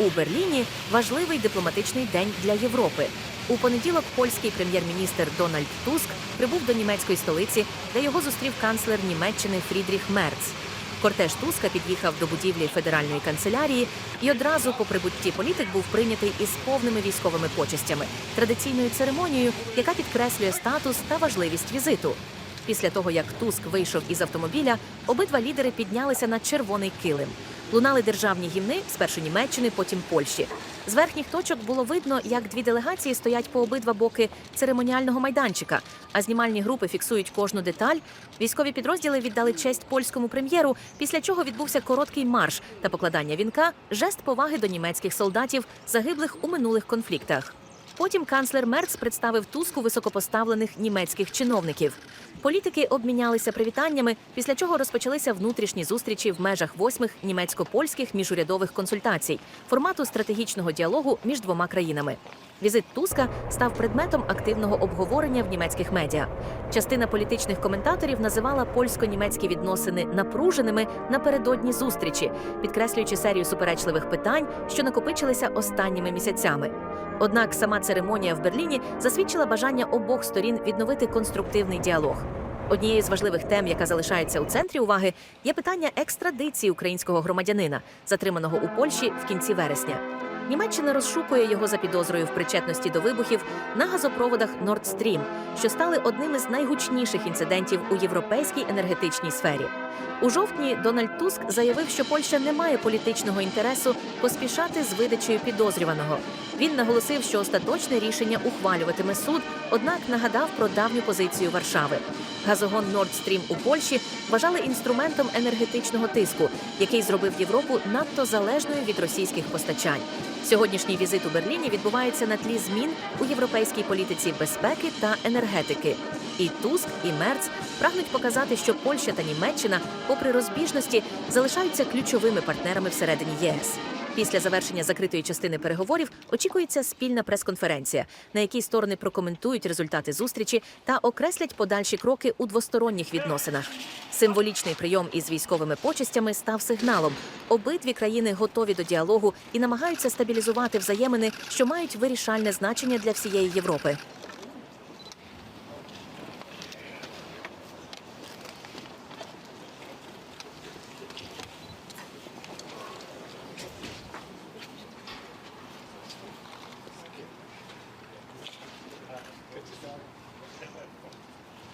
У Берліні важливий дипломатичний день для Європи. У понеділок польський прем'єр-міністр Дональд Туск прибув до німецької столиці, де його зустрів канцлер Німеччини Фрідріх Мерц. Кортеж Туска під'їхав до будівлі федеральної канцелярії, і одразу по прибутті політик був прийнятий із повними військовими почестями, традиційною церемонією, яка підкреслює статус та важливість візиту. Після того, як Туск вийшов із автомобіля, обидва лідери піднялися на червоний килим. Лунали державні гімни спершу Німеччини, потім Польщі. З верхніх точок було видно, як дві делегації стоять по обидва боки церемоніального майданчика, а знімальні групи фіксують кожну деталь. Військові підрозділи віддали честь польському прем'єру, після чого відбувся короткий марш та покладання вінка, жест поваги до німецьких солдатів, загиблих у минулих конфліктах. Потім канцлер Мерц представив Туску високопоставлених німецьких чиновників. Політики обмінялися привітаннями, після чого розпочалися внутрішні зустрічі в межах восьмих німецько-польських міжурядових консультацій, формату стратегічного діалогу між двома країнами. Візит Туска став предметом активного обговорення в німецьких медіа. Частина політичних коментаторів називала польсько-німецькі відносини напруженими напередодні зустрічі, підкреслюючи серію суперечливих питань, що накопичилися останніми місяцями. Однак сама церемонія в Берліні засвідчила бажання обох сторін відновити конструктивний діалог. Однією з важливих тем, яка залишається у центрі уваги, є питання екстрадиції українського громадянина, затриманого у Польщі в кінці вересня. Німеччина розшукує його за підозрою в причетності до вибухів на газопроводах Nord Stream, що стали одним із найгучніших інцидентів у європейській енергетичній сфері. У жовтні Дональд Туск заявив, що Польща не має політичного інтересу поспішати з видачею підозрюваного. Він наголосив, що остаточне рішення ухвалюватиме суд, однак нагадав про давню позицію Варшави. Газогон Nord Stream у Польщі вважали інструментом енергетичного тиску, який зробив Європу надто залежною від російських постачань. Сьогоднішній візит у Берліні відбувається на тлі змін у європейській політиці безпеки та енергетики. І Туск, і Мерц прагнуть показати, що Польща та Німеччина, попри розбіжності, залишаються ключовими партнерами всередині ЄС. Після завершення закритої частини переговорів очікується спільна прес-конференція, на якій сторони прокоментують результати зустрічі та окреслять подальші кроки у двосторонніх відносинах. Символічний прийом із військовими почестями став сигналом. Обидві країни готові до діалогу і намагаються стабілізувати взаємини, що мають вирішальне значення для всієї Європи.